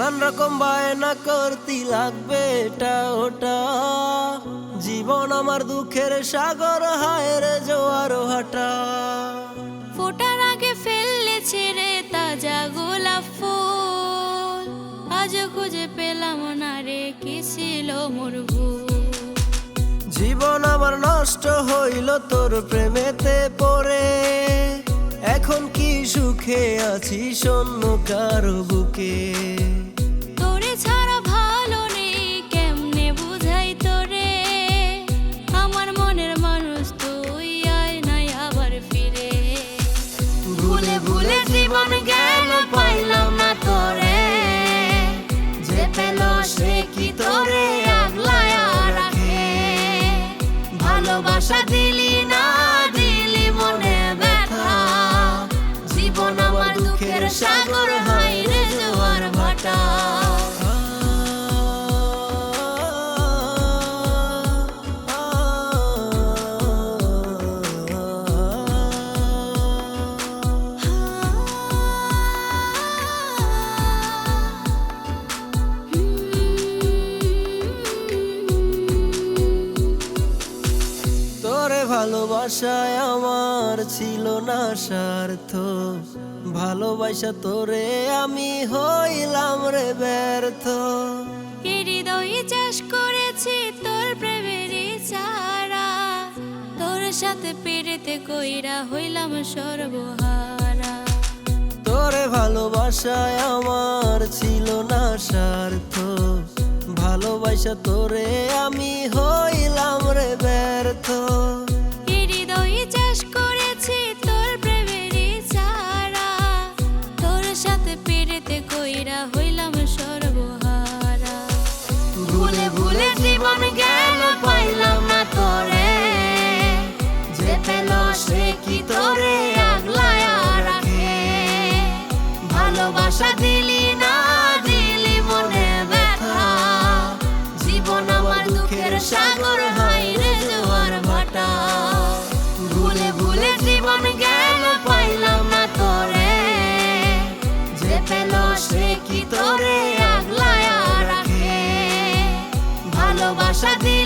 নানান রকম বায়না করতি লাগবে এটা ওটা। জীবন আমার দুঃখের সাগর হায় রে জোয়ার হাটা ফোটার আগে ফেললে ছেড়ে তাজা গোলাপ ফুল। আজ খুঁজে পেলাম না রে কি ছিল মোর জীবন আমার নষ্ট হইল তোর প্রেমেতে পড়ে। সুখে আছি শূন্য কারও বুকে। তোরে ছাড়া ভালো নেই, কেমনে বুঝাই তোরে? আমার মনের মানুষ তুই আয় নাই আবার ফিরে। ভুলে ভুলে জীবন গেল, পাইলাম না তোরে। যে পেল সে কি তোরে আগলায়া রাখে? ভালোবাসা দিলি সাগর হাই ভালোবাসায় আমার ছিল না স্বার্থ। ভালোবাসা তোরে আমি হইলাম রে ব্যর্থ। হৃদয় চাষ করেছি তোর প্রেমের চারা তোর সাথে পেরেতে কইরা হইলাম সর্বহারা। তোরে ভালোবাসায় আমার ছিল না স্বার্থ। ভালোবাসা তোরে আমি হইলাম ভালোবাসা দিলি না দিলি মনে ব্যথা। জীবন আমার দুঃখের সাগর হাই রে জোয়ার ভাটা। ভুলে ভুলে জীবন গেল, পাইলাম না তোরে। যে পেল সে কি তোরে আগলায়া রাখে? ভালোবাসা দিলি